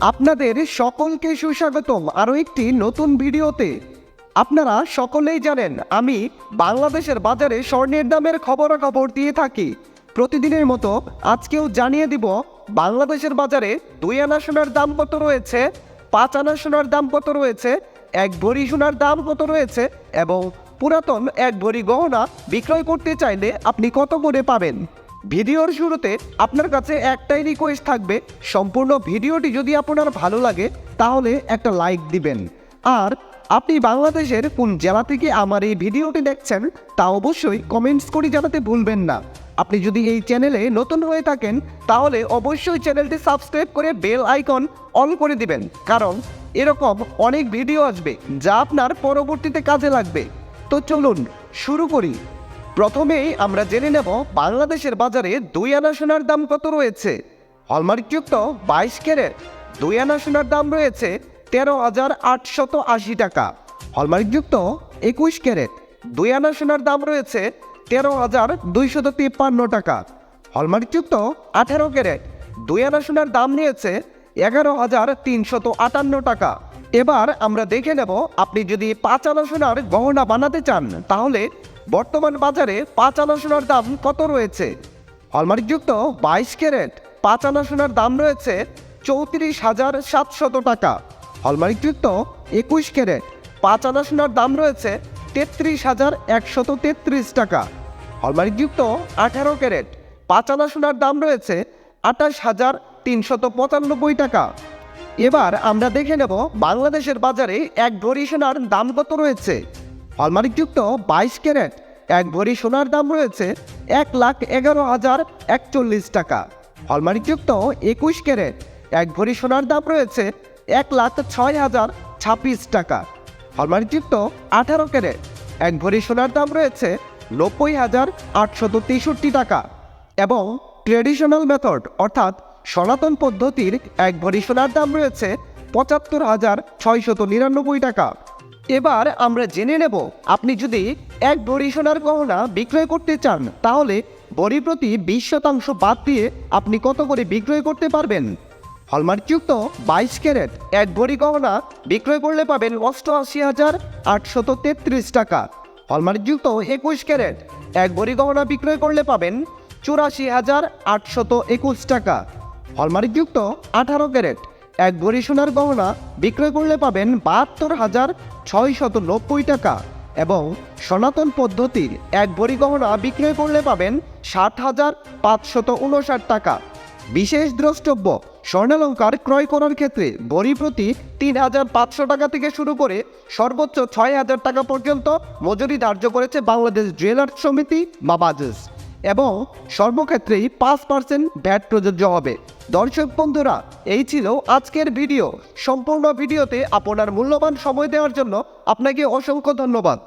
আপনাদের সকলকে সুস্বাগতম আরও একটি নতুন ভিডিওতে। আপনারা সকলেই জানেন, আমি বাংলাদেশের বাজারে স্বর্ণের দামের খবরাখবর দিয়ে থাকি। প্রতিদিনের মতো আজকেও জানিয়ে দিব, বাংলাদেশের বাজারে দুই আনা সোনার দাম কত রয়েছে, পাঁচ আনা সোনার দাম কত রয়েছে, এক ভরি সোনার দাম কত রয়েছে এবং পুরাতন এক ভরি গহনা বিক্রয় করতে চাইলে আপনি কত করে পাবেন। ভিডিওর শুরুতে আপনার কাছে একটাই রিকোয়েস্ট থাকবে, সম্পূর্ণ ভিডিওটি যদি আপনার ভালো লাগে, তাহলে একটা লাইক দিবেন। আর আপনি বাংলাদেশের কোন জেলা থেকে আমার এই ভিডিওটি দেখছেন, তা অবশ্যই কমেন্টস করে জানাতে ভুলবেন না। আপনি যদি এই চ্যানেলে নতুন হয়ে থাকেন, তাহলে অবশ্যই চ্যানেলটি সাবস্ক্রাইব করে বেল আইকন অন করে দিবেন। কারণ এরকম অনেক ভিডিও আসবে, যা আপনার পরবর্তীতে কাজে লাগবে। তো চলুন, শুরু করি। প্রথমেই আমরা জেনে নেব বাংলাদেশের বাজারে দুই আনা সোনার দাম কত রয়েছে। হলমার্কযুক্ত বাইশ ক্যারেট, দুই আনা সোনার দাম রয়েছে তেরো হাজার আটশত আশি টাকা। হলমার্কযুক্ত একুশ ক্যারেট, দুই আনা সোনার দাম রয়েছে তেরো হাজার দুইশত তিপ্পান্ন টাকা। হলমার্কযুক্ত আঠেরো ক্যারেট, দুই আনা সোনার দাম নিয়েছে এগারো হাজার তিনশত আটান্ন টাকা। এবার আমরা দেখে নেব, আপনি যদি পাঁচ আনা সোনার গহনা বানাতে চান, তাহলে বর্তমান বাজারে পাঁচ আনা সোনার দাম কত রয়েছে? হলমার্কযুক্ত বাইশ ক্যারেট, পাঁচ আনা সোনার দাম রয়েছে চৌত্রিশ হাজার সাতশত টাকা। হলমার্কযুক্ত একুশ ক্যারেট, পাঁচ আনা সোনার দাম রয়েছে তেত্রিশ হাজার একশত তেত্রিশ টাকা। হলমার্কযুক্ত আঠারো ক্যারেট, পাঁচ আনা সোনার দাম রয়েছে আঠাশ হাজার তিনশত পঁচানব্বই টাকা। এবার আমরা দেখে নেব বাংলাদেশের বাজারে এক ভরি সোনার দাম কত রয়েছে। হলমার্কযুক্ত বাইশ ক্যারেট, এক ভরি সোনার দাম রয়েছে এক লাখ এগারো হাজার একচল্লিশ টাকা। হলমার্কযুক্ত একুশ ক্যারেট, এক ভরি সোনার দাম রয়েছে এক লাখ ছয় হাজার ছাব্বিশ টাকা। হলমার্কযুক্ত আঠারো ক্যারেট, এক ভরি সোনার দাম রয়েছে নব্বই হাজার আটশত তেষট্টি টাকা এবং ট্রেডিশনাল মেথড, অর্থাৎ সনাতন পদ্ধতির এক ভরি সোনার দাম রয়েছে পঁচাত্তর হাজার ছয়শত নিরানব্বই টাকা। এবার আমরা জেনে নেব, আপনি যদি এক ভরি সোনার গহনা বিক্রয় করতে চান, তাহলে ভরি প্রতি বিশ শতাংশ বাদ দিয়ে আপনি কত করে বিক্রয় করতে পারবেন? হলমার্কযুক্ত বাইশ ক্যারেট এক ভরি গহনা বিক্রয় করলে পাবেন অষ্টআশি হাজার আটশত তেত্রিশ টাকা। হলমার্কযুক্ত একুশ ক্যারেট এক ভরি গহনা বিক্রয় করলে পাবেন চুরাশি হাজার আটশত একুশ টাকা। হলমার্কযুক্ত আঠারো ক্যারেট এক ভরি সোনার গহনা বিক্রয় করলে পাবেন বাহাত্তর হাজার ছয়শত নব্বই টাকা এবং সনাতন পদ্ধতির এক ভরি গহনা বিক্রয় করলে পাবেন ষাট হাজার পাঁচশত উনষাট টাকা। বিশেষ দ্রষ্টব্য, স্বর্ণালঙ্কার ক্রয় করার ক্ষেত্রে বড়ি প্রতি তিন হাজার পাঁচশো টাকা থেকে শুরু করে সর্বোচ্চ ছয় হাজার টাকা পর্যন্ত মজুরি ধার্য করেছে বাংলাদেশ জুয়েলার্স সমিতি বা বাজেস এবং সর্বক্ষেত্রেই পাঁচ পার্সেন্ট ভ্যাট প্রযোজ্য হবে। দর্শক বন্ধুরা, এই ছিল আজকের ভিডিও। সম্পূর্ণ ভিডিওতে আপনার মূল্যবান সময় দেওয়ার জন্য আপনাকে অসংখ্য ধন্যবাদ।